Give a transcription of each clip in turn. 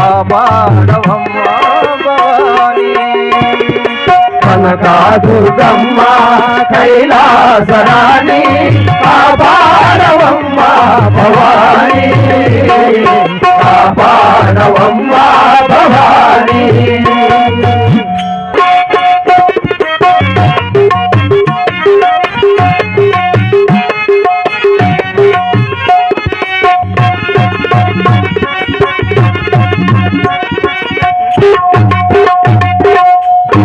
కాపాడవమ్మ కనకాదుర్గమ్మ కైలాసరాణి కాపాడవమ్మ భవాని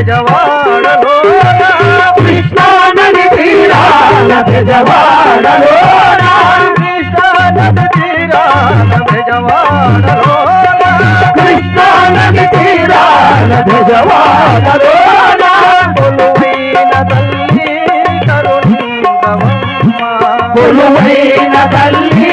తీరాన బెజవాడలోన కృష్ణానది తీరాన బెజవాడలోన కృష్ణానది తీరాన బెజవాడలోన కృష్ణానది తీరాన బెజవాడలోన కొలువైన తల్లి కరుణించవమ్మ. కొలువైన తల్లి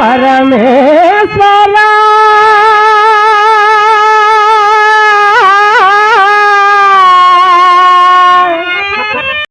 పరమేశ్వరా.